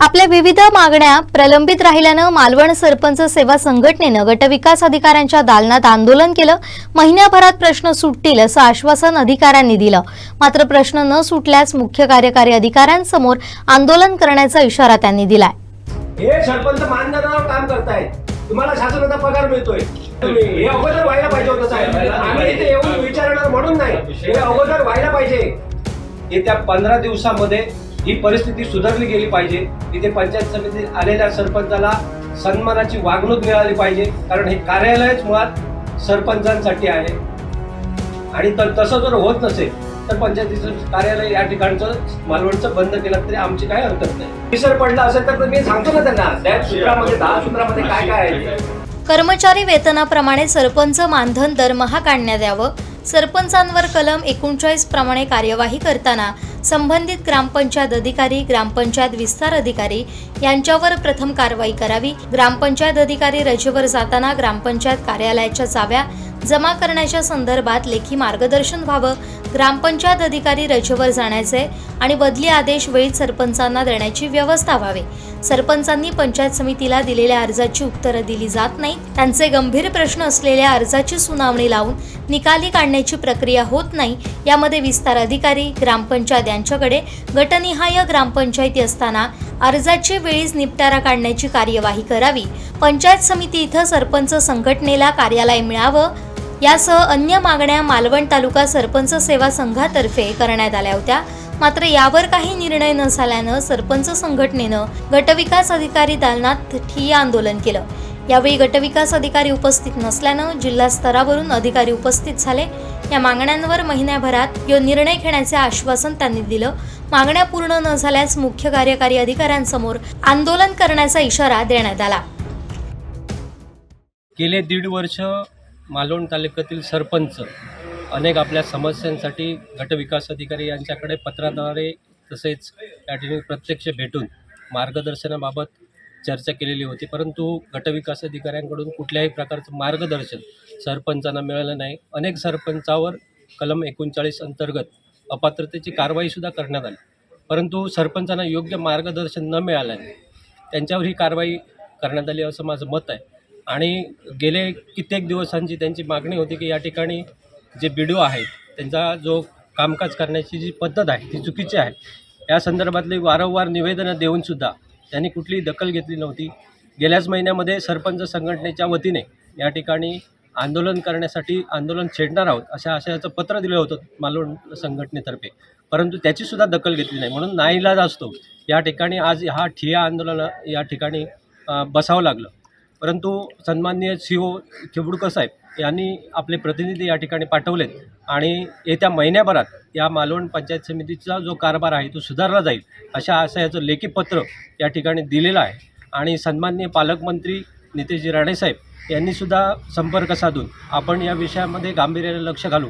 आपल्या विविध मागण्या प्रलंबित राहिल्यानं मालवण सरपंच सेवा संघटनेनं गटविकास अधिकाऱ्यांच्या दालनात आंदोलन केलं. महिन्याभरात प्रश्न सुटतील असं आश्वासन अधिकाऱ्यांनी दिलं. मात्र प्रश्न न सुटल्यास मुख्य कार्यकारी अधिकाऱ्यांसमोर आंदोलन करण्याचा इशारा त्यांनी दिलाय. हे सरपंच मानधनावर काम करतायत. तुम्हाला शासनाचा पगार मिळतोय. हे अगोदर व्हायला पाहिजे होतं साहेब. आम्ही इथे येऊन विचारणार म्हणून नाही. हे अगोदर व्हायला पाहिजे. येत्या पंधरा दिवसामध्ये ही परिस्थिती सुधारली गेली पाहिजे. इथे पंचायत समितीत आलेल्या सरपंचाला सन्मानाची वागणूक मिळाली पाहिजे. कारण हे कार्यालयच मुळात सरपंचांसाठी आहे. आणि तर तसं जर होत नसेल तर पंचायतीचं कार्यालय या ठिकाणचं मालवणचं बंद केलं तरी आमची काय हरकत नाही. विसर पडला असेल तर मी सांगतो ना त्यांना त्या सूत्रामध्ये दहा सूत्रामध्ये काय काय आहे कर्मचारी वेतनाप्रमाणे सरपंच मानधन दरमहा काढण्यात यावं. सरपंचांवर कलम एकोणचाळीस प्रमाणे कार्यवाही करताना संबंधित ग्रामपंचायत अधिकारी ग्रामपंचायत विस्तार अधिकारी यांच्यावर प्रथम कारवाई करावी. ग्रामपंचायत अधिकारी रजेवर जाताना ग्रामपंचायत कार्यालयाच्या चाव्या जमा करण्याच्या संदर्भात लेखी मार्गदर्शन व्हावं. ग्रामपंचायत अधिकारी रजेवर जाण्याचे आणि बदली आदेश वेळीच सरपंचांना देण्याची व्यवस्था व्हावी. सरपंचांनी पंचायत समितीला दिलेल्या अर्जाची उत्तरं दिली जात नाही. त्यांचे गंभीर प्रश्न असलेल्या अर्जाची सुनावणी लावून निकाली काढण्याची प्रक्रिया होत नाही यामध्ये विस्तार अधिकारी ग्रामपंचायत यांच्याकडे गटनिहाय ग्रामपंचायती असताना अर्जाची वेळीच निपटारा काढण्याची कार्यवाही करावी पंचायत समिती इथं सरपंच संघटनेला कार्यालय मिळावं यासह अन्य मागण्या मालवण तालुका सरपंच सेवा संघातर्फे करण्यात आल्या होत्या. मात्र यावर काही निर्णय न झाल्यानं सरपंच संघटनेनं गटविकास अधिकारी दालनात ठिय्या आंदोलन केलं. यावेळी गटविकास अधिकारी उपस्थित नसल्यानं जिल्हा स्तरावरून अधिकारी उपस्थित झाले. या मागण्यांवर महिन्याभरात यो निर्णय घेण्याचे आश्वासन त्यांनी दिलं. मागण्या पूर्ण न झाल्यास मुख्य कार्यकारी अधिकाऱ्यांसमोर आंदोलन करण्याचा इशारा देण्यात आला. गेले दीड वर्ष मालवण तालुक्यातील सरपंच अनेक आपल्या समस्यांसाठी गटविकास अधिकारी यांच्याकडे पत्राद्वारे तसेच या ठिकाणी प्रत्यक्ष भेटून मार्गदर्शनाबाबत चर्चा केलेली होती. परंतु गटविकास अधिकाऱ्यांकडून कुठल्याही प्रकारचं मार्गदर्शन सरपंचांना मिळालं नाही. अनेक सरपंचावर कलम एकोणचाळीस अंतर्गत अपात्रतेची कारवाईसुद्धा करण्यात आली. परंतु सरपंचांना योग्य मार्गदर्शन न मिळाल्याने त्यांच्यावर ही कारवाई करण्यात आली असं माझं मत आहे. आणि गेले कित्येक दिवसांची त्यांची मागणी होती की या ठिकाणी जे बी डी ओ आहेत त्यांचा जो कामकाज करण्याची जी पद्धत आहे ती चुकीची आहे. या संदर्भातली वारंवार निवेदनं देऊनसुद्धा त्यांनी कुठलीही दखल घेतली नव्हती. गेल्याच महिन्यामध्ये सरपंच संघटनेच्या वतीने या ठिकाणी आंदोलन करण्यासाठी आंदोलन छेडणार आहोत अशा आशयाचं पत्र दिलं होतं मालवण संघटनेतर्फे. परंतु त्याचीसुद्धा दखल घेतली नाही. म्हणून नाईलाज असतो. या ठिकाणी आज हा ठिया आंदोलन या ठिकाणी बसावं लागलं. परंतु सन्माननीय सी ओ खेबुडकर साहेब यांनी आपले प्रतिनिधी या ठिकाणी पाठवलेत आणि येत्या महिन्याभरात या मालवण पंचायत समितीचा जो कारभार आहे तो सुधारला जाईल अशा आशयाचं लेखी पत्र या ठिकाणी दिलेलं आहे. आणि सन्माननीय पालकमंत्री नितेशजी राणेसाहेब यांनीसुद्धा संपर्क साधून आपण या विषयामध्ये गांभीर्याने लक्ष घालू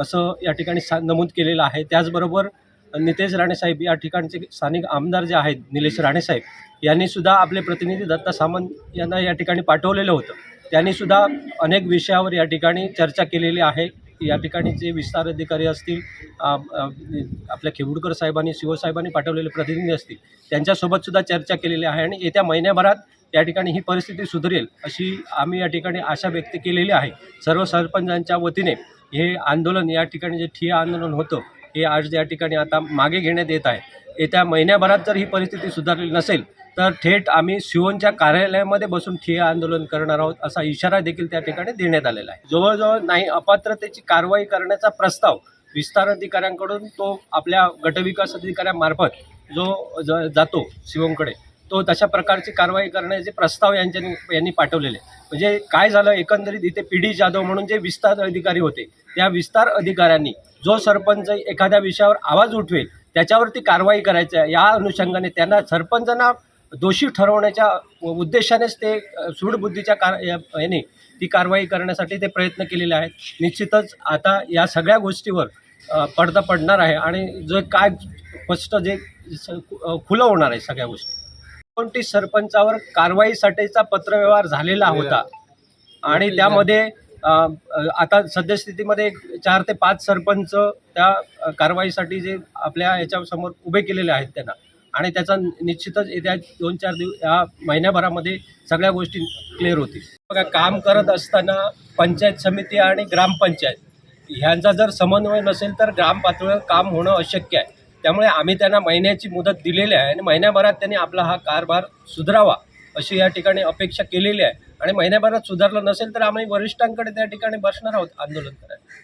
असं या ठिकाणी सा नमूद केलेलं आहे. त्याचबरोबर नितेश राणेसाहेब या ठिकाणचे स्थानिक आमदार जे आहेत निलेश राणेसाहेब यांनीसुद्धा आपले प्रतिनिधी दत्ता सामंत यांना या ठिकाणी पाठवलेलं होतं. त्यांनीसुद्धा अनेक विषयावर या ठिकाणी चर्चा केलेली आहे. या ठिकाणी जे विस्तार अधिकारी असतील आपल्या खेबुडकर साहेबांनी शिव साहेबांनी पाठवलेले प्रतिनिधी असतील त्यांच्यासोबतसुद्धा चर्चा केलेली आहे आणि येत्या महिन्याभरात या ठिकाणी ही परिस्थिती सुधारेल अशी आम्ही या ठिकाणी आशा व्यक्त केलेली आहे. सर्व सरपंचांच्या वतीने हे आंदोलन या ठिकाणी जे ठिय्या आंदोलन होतं हे आज या ठिकाणी आता मागे घेण्यात येत आहे. येत्या महिन्याभरात जर ही परिस्थिती सुधारली नसेल तर थेट आम्ही सिओनच्या कार्यालयामध्ये बसून ठिय्या आंदोलन करणार आहोत असा इशारा देखील त्या ठिकाणी देण्यात आलेला आहे. जवळजवळ नाही अपात्रतेची कारवाई करण्याचा प्रस्ताव विस्तार अधिकाऱ्यांकडून तो आपल्या गटविकास अधिकाऱ्यांमार्फत जो ज जातो शिवमकडे तो तशा प्रकारची कारवाई करण्याचे प्रस्ताव यांच्यानी यांनी पाठवलेले. म्हणजे काय झालं एकंदरीत इथे पी डी जाधव म्हणून जे विस्तार अधिकारी होते त्या विस्तार अधिकाऱ्यांनी जो सरपंच एखाद्या विषयावर आवाज उठवेल त्याच्यावरती कारवाई करायची आहे या अनुषंगाने त्यांना सरपंचांना दोषी ठरवण्याच्या उद्देशानेच ते सूडबुद्धीच्या कार याने ती कारवाई करण्यासाठी ते प्रयत्न केलेले आहेत. निश्चितच आता या सगळ्या गोष्टीवर पडदा पडणार आहे आणि जे काय स्पष्ट जे खुलं होणार आहे सगळ्या गोष्टी. एकोणतीस सरपंचावर कारवाईसाठीचा पत्रव्यवहार झालेला होता आणि त्यामध्ये आता सद्यस्थितीमध्ये एक चार ते पाच सरपंच त्या कारवाईसाठी जे आपल्या याच्यासमोर उभे केलेले आहेत त्यांना. आणि त्याचा निश्चितच येत्या दोन चार दिवस या महिन्याभरामध्ये सगळ्या गोष्टी क्लिअर होतील. बघा काम करत असताना पंचायत समिती आणि ग्रामपंचायत ह्यांचा जर समन्वय नसेल तर ग्राम पातळीवर काम होणं अशक्य आहे. त्यामुळे आम्ही त्यांना महिन्याची मुदत दिलेली आहे आणि महिन्याभरात त्यांनी आपला हा कारभार सुधारावा अशी या ठिकाणी अपेक्षा केलेली आहे. आणि महिन्याभरात सुधारलं नसेल तर आम्ही वरिष्ठांकडे त्या ठिकाणी बसणार आहोत आंदोलन करायला.